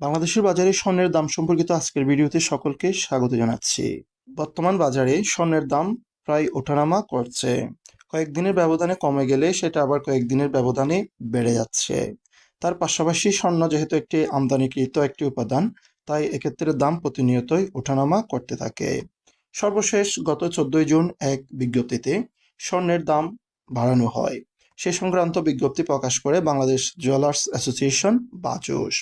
বাংলাদেশের বাজারে স্বর্ণের দাম সম্পর্কিত আজকের ভিডিওতে সকলকে স্বাগত জানাচ্ছি। বর্তমান বাজারে স্বর্ণের দাম প্রায় ওঠানামা করছে। কয়েকদিনের ব্যবধানে কমে গেলে সেটা আবার কয়েকদিনের ব্যবধানে বেড়ে যাচ্ছে। তার পাশাপাশি স্বর্ণ যেহেতু একটি আমদানিকৃত একটি উপাদান, তাই এক্ষেত্রে দাম প্রতিনিয়তই ওঠানামা করতে থাকে। সর্বশেষ গত চোদ্দই জুন এক বিজ্ঞপ্তিতে স্বর্ণের দাম বাড়ানো হয়। সে সংক্রান্ত বিজ্ঞপ্তি প্রকাশ করে বাংলাদেশ জুয়েলার্স অ্যাসোসিয়েশন বাজুস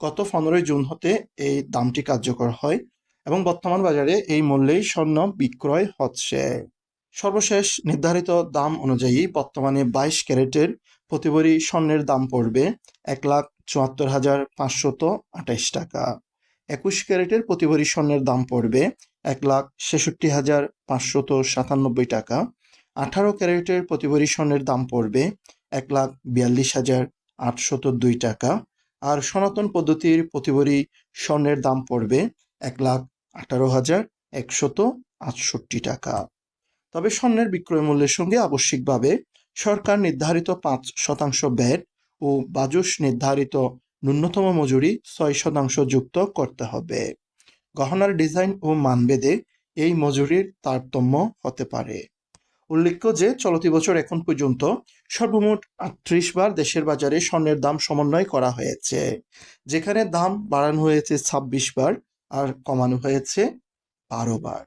গত পনেরোই জুন হতে এই দামটি কার্যকর হয় এবং বর্তমান বাজারে এই মূল্যেই স্বর্ণ বিক্রয় হচ্ছে। সর্বশেষ নির্ধারিত দাম অনুযায়ী বর্তমানে বাইশ ক্যারেটের প্রতিভরি স্বর্ণের দাম পড়বে এক লাখ চুয়াত্তর হাজার পাঁচশত আঠাইশ টাকা। একুশ ক্যারেটের প্রতিভরি স্বর্ণের দাম পড়বে এক লাখ ছেষট্টি হাজার পাঁচশত সাতানব্বই টাকা। আঠারো ক্যারেটের প্রতিভরি স্বর্ণের দাম পড়বে এক লাখ বিয়াল্লিশ হাজার আটশত দুই টাকা। আর সনাতন পদ্ধতির প্রতিভরি স্বর্ণের দাম পড়বে এক লাখ আঠারো হাজার একশত আটষট্টি টাকা। তবে স্বর্ণের বিক্রয় মূল্যের সঙ্গে আবশ্যিকভাবে সরকার নির্ধারিত পাঁচ শতাংশ ব্যাট ও বাজুস নির্ধারিত ন্যূনতম মজুরি ছয় শতাংশ যুক্ত করতে হবে। গহনার ডিজাইন ও মানভেদে এই মজুরির তারতম্য হতে পারে। উল্লেখ্য যে, চলতি বছর এখন পর্যন্ত সর্বমোট আটত্রিশ বার দেশের বাজারে স্বর্ণের দাম সমন্বয় করা হয়েছে, যেখানে দাম বাড়ানো হয়েছে ছাব্বিশ বার আর কমানো হয়েছে বারো বার।